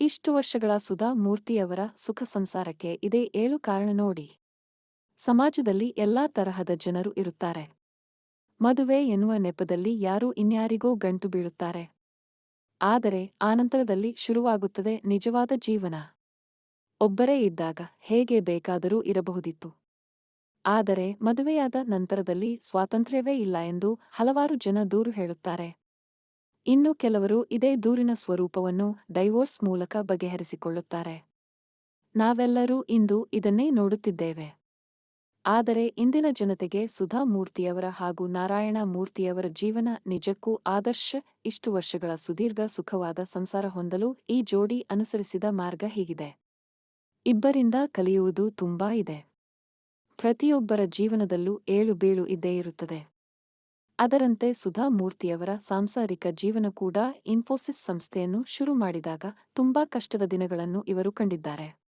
ಇಷ್ಟು ವರ್ಷಗಳ ಸುಧಾ ಮೂರ್ತಿಯವರ ಸುಖ ಸಂಸಾರಕ್ಕೆ ಇದೇ ಏಳು ಕಾರಣ ನೋಡಿ. ಸಮಾಜದಲ್ಲಿ ಎಲ್ಲಾ ತರಹದ ಜನರು ಇರುತ್ತಾರೆ. ಮದುವೆ ಎನ್ನುವ ನೆಪದಲ್ಲಿ ಯಾರೂ ಇನ್ಯಾರಿಗೋ ಗಂಟು ಬೀಳುತ್ತಾರೆ. ಆದರೆ ಆನಂತರದಲ್ಲಿ ಶುರುವಾಗುತ್ತದೆ ನಿಜವಾದ ಜೀವನ. ಒಬ್ಬರೇ ಇದ್ದಾಗ ಹೇಗೆ ಬೇಕಾದರೂ ಇರಬಹುದಿತ್ತು. ಆದರೆ ಮದುವೆಯಾದ ನಂತರದಲ್ಲಿ ಸ್ವಾತಂತ್ರ್ಯವೇ ಇಲ್ಲ ಎಂದು ಹಲವಾರು ಜನ ದೂರು ಹೇಳುತ್ತಾರೆ. ಇನ್ನು ಕೆಲವರು ಇದೇ ದೂರಿನ ಸ್ವರೂಪವನ್ನು ಡೈವೋರ್ಸ್ ಮೂಲಕ ಬಗೆಹರಿಸಿಕೊಳ್ಳುತ್ತಾರೆ. ನಾವೆಲ್ಲರೂ ಇಂದು ಇದನ್ನೇ ನೋಡುತ್ತಿದ್ದೇವೆ. ಆದರೆ ಇಂದಿನ ಜನತೆಗೆ ಸುಧಾ ಮೂರ್ತಿಯವರ ಹಾಗೂ ನಾರಾಯಣ ಮೂರ್ತಿಯವರ ಜೀವನ ನಿಜಕ್ಕೂ ಆದರ್ಶ ಇಷ್ಟು ವರ್ಷಗಳ ಸುದೀರ್ಘ ಸುಖವಾದ ಸಂಸಾರ ಹೊಂದಲು ಈ ಜೋಡಿ ಅನುಸರಿಸಿದ ಮಾರ್ಗ ಹೀಗಿದೆ. ಇಬ್ಬರಿಂದ ಕಲಿಯುವುದು ತುಂಬಾ ಇದೆ. ಪ್ರತಿಯೊಬ್ಬರ ಜೀವನದಲ್ಲೂ ಏಳು ಬೀಳು ಇದ್ದೇ ಇರುತ್ತದೆ. ಅದರಂತೆ ಸುಧಾ ಮೂರ್ತಿಯವರ ಸಾಂಸಾರಿಕ ಜೀವನ ಕೂಡ ಇನ್ಫೋಸಿಸ್ ಸಂಸ್ಥೆಯನ್ನು ಶುರು ಮಾಡಿದಾಗ ತುಂಬಾ ಕಷ್ಟದ ದಿನಗಳನ್ನು ಇವರು ಕಂಡಿದ್ದಾರೆ.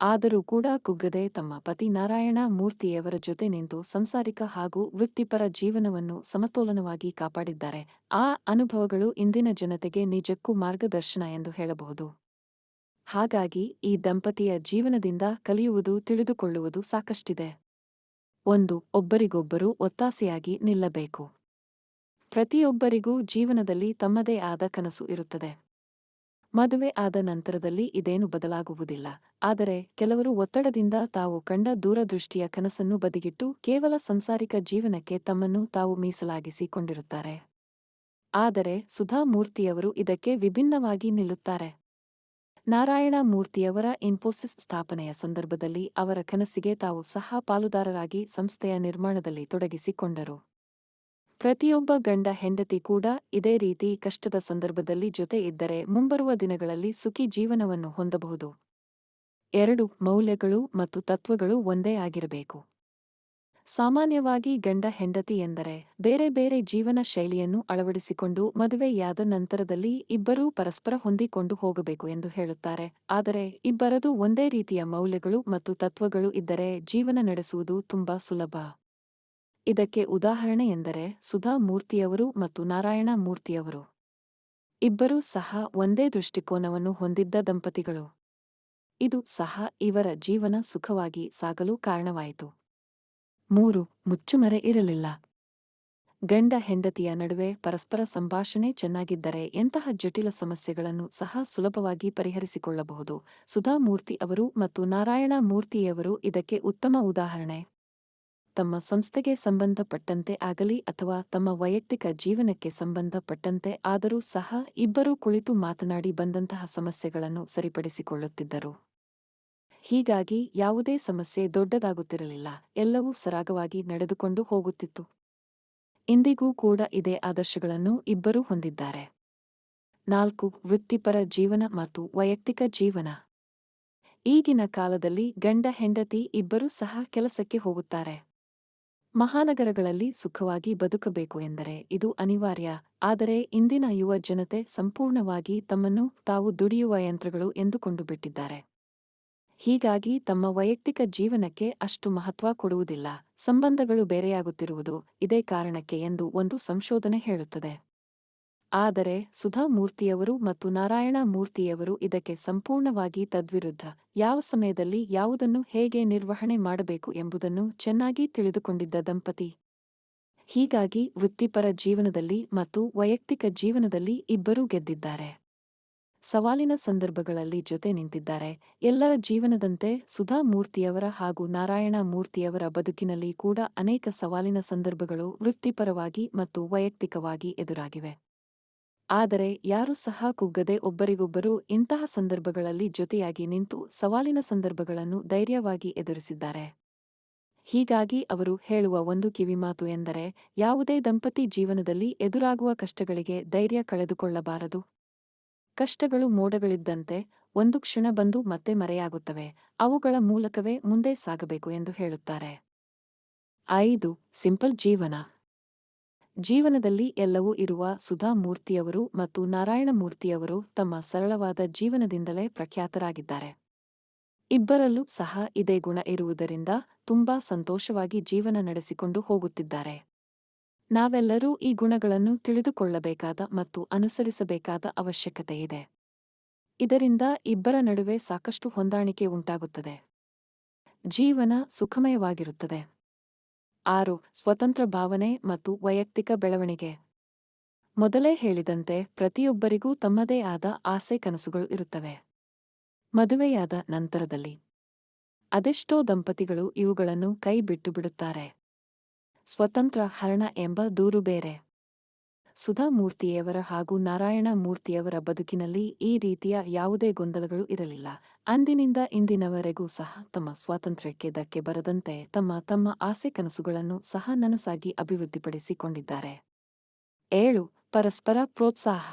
ಆದರೂ ಕೂಡ ಕುಗ್ಗದೆ ತಮ್ಮ ಪತಿ ನಾರಾಯಣ ಮೂರ್ತಿಯವರ ಜೊತೆ ನಿಂತು ಸಂಸಾರಿಕ ಹಾಗೂ ವೃತ್ತಿಪರ ಜೀವನವನ್ನು ಸಮತೋಲನವಾಗಿ ಕಾಪಾಡಿದ್ದಾರೆ. ಆ ಅನುಭವಗಳು ಇಂದಿನ ಜನತೆಗೆ ನಿಜಕ್ಕೂ ಮಾರ್ಗದರ್ಶನ ಎಂದು ಹೇಳಬಹುದು. ಹಾಗಾಗಿ ಈ ದಂಪತಿಯ ಜೀವನದಿಂದ ಕಲಿಯುವುದು, ತಿಳಿದುಕೊಳ್ಳುವುದು ಸಾಕಷ್ಟಿದೆ. ಒಂದು ಒಬ್ಬರಿಗೊಬ್ಬರು ಒತ್ತಾಸೆಯಾಗಿ ನಿಲ್ಲಬೇಕು. ಪ್ರತಿಯೊಬ್ಬರಿಗೂ ಜೀವನದಲ್ಲಿ ತಮ್ಮದೇ ಆದ ಕನಸು ಇರುತ್ತದೆ. ಮದುವೆ ಆದ ನಂತರದಲ್ಲಿ ಇದೇನು ಬದಲಾಗುವುದಿಲ್ಲ. ಆದರೆ ಕೆಲವರು ಒತ್ತಡದಿಂದ ತಾವು ಕಂಡ ದೂರದೃಷ್ಟಿಯ ಕನಸನ್ನು ಬದಿಗಿಟ್ಟು ಕೇವಲ ಸಂಸಾರಿಕ ಜೀವನಕ್ಕೆ ತಮ್ಮನ್ನು ತಾವು ಮೀಸಲಾಗಿಸಿಕೊಂಡಿರುತ್ತಾರೆ. ಆದರೆ ಸುಧಾ ಮೂರ್ತಿಯವರು ಇದಕ್ಕೆ ವಿಭಿನ್ನವಾಗಿ ನಿಲ್ಲುತ್ತಾರೆ. ನಾರಾಯಣ ಮೂರ್ತಿಯವರ ಇನ್ಫೋಸಿಸ್ ಸ್ಥಾಪನೆಯ ಸಂದರ್ಭದಲ್ಲಿ ಅವರ ಕನಸಿಗೆ ತಾವು ಸಹ ಪಾಲುದಾರರಾಗಿ ಸಂಸ್ಥೆಯ ನಿರ್ಮಾಣದಲ್ಲಿ ತೊಡಗಿಸಿಕೊಂಡರು. ಪ್ರತಿಯೊಬ್ಬ ಗಂಡ ಹೆಂಡತಿ ಕೂಡ ಇದೇ ರೀತಿ ಕಷ್ಟದ ಸಂದರ್ಭದಲ್ಲಿ ಜೊತೆ ಇದ್ದರೆ ಮುಂಬರುವ ದಿನಗಳಲ್ಲಿ ಸುಖಿ ಜೀವನವನ್ನು ಹೊಂದಬಹುದು. ಎರಡು ಮೌಲ್ಯಗಳು ಮತ್ತು ತತ್ವಗಳು ಒಂದೇ ಆಗಿರಬೇಕು. ಸಾಮಾನ್ಯವಾಗಿ ಗಂಡ ಹೆಂಡತಿ ಎಂದರೆ ಬೇರೆ ಬೇರೆ ಜೀವನ ಶೈಲಿಯನ್ನು ಅಳವಡಿಸಿಕೊಂಡು ಮದುವೆಯಾದ ನಂತರದಲ್ಲಿ ಇಬ್ಬರೂ ಪರಸ್ಪರ ಹೊಂದಿಕೊಂಡು ಹೋಗಬೇಕು ಎಂದು ಹೇಳುತ್ತಾರೆ. ಆದರೆ ಇಬ್ಬರದು ಒಂದೇ ರೀತಿಯ ಮೌಲ್ಯಗಳು ಮತ್ತು ತತ್ವಗಳು ಇದ್ದರೆ ಜೀವನ ನಡೆಸುವುದು ತುಂಬಾ ಸುಲಭ. ಇದಕ್ಕೆ ಉದಾಹರಣೆ ಎಂದರೆ ಸುಧಾ ಮೂರ್ತಿಯವರು ಮತ್ತು ನಾರಾಯಣ ಮೂರ್ತಿಯವರು. ಇಬ್ಬರೂ ಸಹ ಒಂದೇ ದೃಷ್ಟಿಕೋನವನ್ನು ಹೊಂದಿದ್ದ ದಂಪತಿಗಳು. ಇದು ಸಹ ಇವರ ಜೀವನ ಸುಖವಾಗಿ ಸಾಗಲು ಕಾರಣವಾಯಿತು. ಮೂರು ಮುಚ್ಚುಮರೆ ಇರಲಿಲ್ಲ. ಗಂಡ ಹೆಂಡತಿಯ ನಡುವೆ ಪರಸ್ಪರ ಸಂಭಾಷಣೆ ಚೆನ್ನಾಗಿದ್ದರೆ ಎಂತಹ ಜಟಿಲ ಸಮಸ್ಯೆಗಳನ್ನು ಸಹ ಸುಲಭವಾಗಿ ಪರಿಹರಿಸಿಕೊಳ್ಳಬಹುದು. ಸುಧಾಮೂರ್ತಿ ಅವರು ಮತ್ತು ನಾರಾಯಣ ಮೂರ್ತಿಯವರು ಇದಕ್ಕೆ ಉತ್ತಮ ಉದಾಹರಣೆ. ತಮ್ಮ ಸಂಸ್ಥೆಗೆ ಸಂಬಂಧಪಟ್ಟಂತೆ ಆಗಲಿ ಅಥವಾ ತಮ್ಮ ವೈಯಕ್ತಿಕ ಜೀವನಕ್ಕೆ ಸಂಬಂಧಪಟ್ಟಂತೆ ಆದರೂ ಸಹ ಇಬ್ಬರೂ ಕುಳಿತು ಮಾತನಾಡಿ ಬಂದಂತಹ ಸಮಸ್ಯೆಗಳನ್ನು ಸರಿಪಡಿಸಿಕೊಳ್ಳುತ್ತಿದ್ದರು. ಹೀಗಾಗಿ ಯಾವುದೇ ಸಮಸ್ಯೆ ದೊಡ್ಡದಾಗುತ್ತಿರಲಿಲ್ಲ. ಎಲ್ಲವೂ ಸರಾಗವಾಗಿ ನಡೆದುಕೊಂಡು ಹೋಗುತ್ತಿತ್ತು. ಇಂದಿಗೂ ಕೂಡ ಇದೇ ಆದರ್ಶಗಳನ್ನು ಇಬ್ಬರೂ ಹೊಂದಿದ್ದಾರೆ. ನಾಲ್ಕು, ವೃತ್ತಿಪರ ಜೀವನ ಮತ್ತು ವೈಯಕ್ತಿಕ ಜೀವನ. ಈಗಿನ ಕಾಲದಲ್ಲಿ ಗಂಡ, ಹೆಂಡತಿ ಇಬ್ಬರೂ ಸಹ ಕೆಲಸಕ್ಕೆ ಹೋಗುತ್ತಾರೆ. ಮಹಾನಗರಗಳಲ್ಲಿ ಸುಖವಾಗಿ ಬದುಕಬೇಕು ಎಂದರೆ ಇದು ಅನಿವಾರ್ಯ. ಆದರೆ ಇಂದಿನ ಯುವ ಜನತೆ ಸಂಪೂರ್ಣವಾಗಿ ತಮ್ಮನ್ನು ತಾವು ದುಡಿಯುವ ಯಂತ್ರಗಳು ಎಂದುಕೊಂಡು ಬಿಟ್ಟಿದ್ದಾರೆ. ಹೀಗಾಗಿ ತಮ್ಮ ವೈಯಕ್ತಿಕ ಜೀವನಕ್ಕೆ ಅಷ್ಟು ಮಹತ್ವ ಕೊಡುವುದಿಲ್ಲ. ಸಂಬಂಧಗಳು ಬೇರೆಯಾಗುತ್ತಿರುವುದು ಇದೇ ಕಾರಣಕ್ಕೆ ಎಂದು ಒಂದು ಸಂಶೋಧನೆ ಹೇಳುತ್ತದೆ. ಆದರೆ ಸುಧಾ ಮೂರ್ತಿಯವರು ಮತ್ತು ನಾರಾಯಣ ಮೂರ್ತಿಯವರು ಇದಕ್ಕೆ ಸಂಪೂರ್ಣವಾಗಿ ತದ್ವಿರುದ್ಧ. ಯಾವ ಸಮಯದಲ್ಲಿ ಯಾವುದನ್ನು ಹೇಗೆ ನಿರ್ವಹಣೆ ಮಾಡಬೇಕು ಎಂಬುದನ್ನು ಚೆನ್ನಾಗಿ ತಿಳಿದುಕೊಂಡಿದ್ದ ದಂಪತಿ. ಹೀಗಾಗಿ ವೃತ್ತಿಪರ ಜೀವನದಲ್ಲಿ ಮತ್ತು ವೈಯಕ್ತಿಕ ಜೀವನದಲ್ಲಿ ಇಬ್ಬರೂ ಗೆದ್ದಿದ್ದಾರೆ. ಸವಾಲಿನ ಸಂದರ್ಭಗಳಲ್ಲಿ ಜೊತೆ ನಿಂತಿದ್ದಾರೆ. ಎಲ್ಲರ ಜೀವನದಂತೆ ಸುಧಾ ಮೂರ್ತಿಯವರ ಹಾಗೂ ನಾರಾಯಣ ಮೂರ್ತಿಯವರ ಬದುಕಿನಲ್ಲಿ ಕೂಡ ಅನೇಕ ಸವಾಲಿನ ಸಂದರ್ಭಗಳು ವೃತ್ತಿಪರವಾಗಿ ಮತ್ತು ವೈಯಕ್ತಿಕವಾಗಿ ಎದುರಾಗಿವೆ. ಆದರೆ ಯಾರೂ ಸಹ ಕುಗ್ಗದೆ ಒಬ್ಬರಿಗೊಬ್ಬರು ಇಂತಹ ಸಂದರ್ಭಗಳಲ್ಲಿ ಜೊತೆಯಾಗಿ ನಿಂತು ಸವಾಲಿನ ಸಂದರ್ಭಗಳನ್ನು ಧೈರ್ಯವಾಗಿ ಎದುರಿಸಿದ್ದಾರೆ. ಹೀಗಾಗಿ ಅವರು ಹೇಳುವ ಒಂದು ಕಿವಿಮಾತು ಎಂದರೆ, ಯಾವುದೇ ದಂಪತಿ ಜೀವನದಲ್ಲಿ ಎದುರಾಗುವ ಕಷ್ಟಗಳಿಗೆ ಧೈರ್ಯ ಕಳೆದುಕೊಳ್ಳಬಾರದು. ಕಷ್ಟಗಳು ಮೋಡಗಳಿದ್ದಂತೆ ಒಂದು ಕ್ಷಣ ಬಂದು ಮತ್ತೆ ಮರೆಯಾಗುತ್ತವೆ. ಅವುಗಳ ಮೂಲಕವೇ ಮುಂದೆ ಸಾಗಬೇಕು ಎಂದು ಹೇಳುತ್ತಾರೆ. ಐದು, ಸಿಂಪಲ್ ಜೀವನ. ಜೀವನದಲ್ಲಿ ಎಲ್ಲವೂ ಇರುವ ಸುಧಾ ಮೂರ್ತಿಯವರು ಮತ್ತು ನಾರಾಯಣ ಮೂರ್ತಿಯವರು ತಮ್ಮ ಸರಳವಾದ ಜೀವನದಿಂದಲೇ ಪ್ರಖ್ಯಾತರಾಗಿದ್ದಾರೆ. ಇಬ್ಬರಲ್ಲೂ ಸಹ ಇದೇ ಗುಣ ಇರುವುದರಿಂದ ತುಂಬಾ ಸಂತೋಷವಾಗಿ ಜೀವನ ನಡೆಸಿಕೊಂಡು ಹೋಗುತ್ತಿದ್ದಾರೆ. ನಾವೆಲ್ಲರೂ ಈ ಗುಣಗಳನ್ನು ತಿಳಿದುಕೊಳ್ಳಬೇಕಾದ ಮತ್ತು ಅನುಸರಿಸಬೇಕಾದ ಅವಶ್ಯಕತೆಯಿದೆ. ಇದರಿಂದ ಇಬ್ಬರ ನಡುವೆ ಸಾಕಷ್ಟು ಹೊಂದಾಣಿಕೆ ಉಂಟಾಗುತ್ತದೆ. ಜೀವನ ಸುಖಮಯವಾಗಿರುತ್ತದೆ. ಆರು, ಸ್ವತಂತ್ರ ಭಾವನೆ ಮತ್ತು ವೈಯಕ್ತಿಕ ಬೆಳವಣಿಗೆ. ಮೊದಲೇ ಹೇಳಿದಂತೆ ಪ್ರತಿಯೊಬ್ಬರಿಗೂ ತಮ್ಮದೇ ಆದ ಆಸೆ ಕನಸುಗಳು ಇರುತ್ತವೆ. ಮದುವೆಯಾದ ನಂತರದಲ್ಲಿ. ಅದೆಷ್ಟೋ ದಂಪತಿಗಳು ಇವುಗಳನ್ನು ಕೈ ಬಿಟ್ಟು ಬಿಡುತ್ತಾರೆ. ಸ್ವತಂತ್ರ ಹರಣ ಎಂಬ ದೂರು ಬೇರೆ. ಸುಧಾಮೂರ್ತಿಯವರ ಹಾಗೂ ನಾರಾಯಣ ಮೂರ್ತಿಯವರ ಬದುಕಿನಲ್ಲಿ ಈ ರೀತಿಯ ಯಾವುದೇ ಗೊಂದಲಗಳು ಇರಲಿಲ್ಲ. ಅಂದಿನಿಂದ ಇಂದಿನವರೆಗೂ ಸಹ ತಮ್ಮ ಸ್ವಾತಂತ್ರ್ಯಕ್ಕೆ ಧಕ್ಕೆ ಬರದಂತೆ ತಮ್ಮ ತಮ್ಮ ಆಸೆ ಕನಸುಗಳನ್ನು ಸಹ ನನಸಾಗಿ ಅಭಿವೃದ್ಧಿಪಡಿಸಿಕೊಂಡಿದ್ದಾರೆ. ಏಳು, ಪರಸ್ಪರ ಪ್ರೋತ್ಸಾಹ.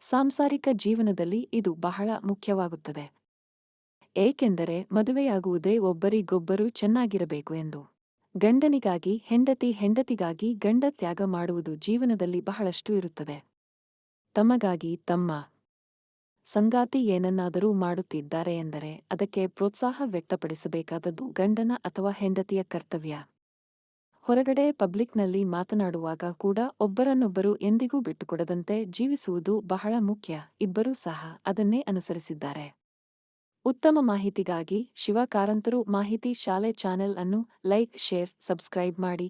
ಸಾಂಸಾರಿಕ ಜೀವನದಲ್ಲಿ ಇದು ಬಹಳ ಮುಖ್ಯವಾಗುತ್ತದೆ. ಏಕೆಂದರೆ ಮದುವೆಯಾಗುವುದೇ ಒಬ್ಬರಿಗೊಬ್ಬರು ಚೆನ್ನಾಗಿರಬೇಕು ಎಂದು. ಗಂಡನಿಗಾಗಿ, ಹೆಂಡತಿ ಹೆಂಡತಿಗಾಗಿ ಗಂಡ ತ್ಯಾಗ ಮಾಡುವುದು ಜೀವನದಲ್ಲಿ ಬಹಳಷ್ಟು ಇರುತ್ತದೆ. ತಮಗಾಗಿ ತಮ್ಮ ಸಂಗಾತಿ ಏನನ್ನಾದರೂ ಮಾಡುತ್ತಿದ್ದಾರೆ ಎಂದರೆ ಅದಕ್ಕೆ ಪ್ರೋತ್ಸಾಹ ವ್ಯಕ್ತಪಡಿಸಬೇಕಾದದ್ದು ಗಂಡನ ಅಥವಾ ಹೆಂಡತಿಯ ಕರ್ತವ್ಯ. ಹೊರಗಡೆ ಪಬ್ಲಿಕ್ನಲ್ಲಿ ಮಾತನಾಡುವಾಗ ಕೂಡ ಒಬ್ಬರನ್ನೊಬ್ಬರು ಎಂದಿಗೂ ಬಿಟ್ಟುಕೊಡದಂತೆ ಜೀವಿಸುವುದು ಬಹಳ ಮುಖ್ಯ, ಇಬ್ಬರೂ ಸಹ ಅದನ್ನೇ ಅನುಸರಿಸಿದ್ದಾರೆ. ಉತ್ತಮ ಮಾಹಿತಿಗಾಗಿ ಶಿವ ಕಾರಂತರು ಮಾಹಿತಿ ಶಾಲೆ ಚಾನೆಲ್ ಅನ್ನು ಲೈಕ್ ಶೇರ್ ಸಬ್ಸ್ಕ್ರೈಬ್ ಮಾಡಿ.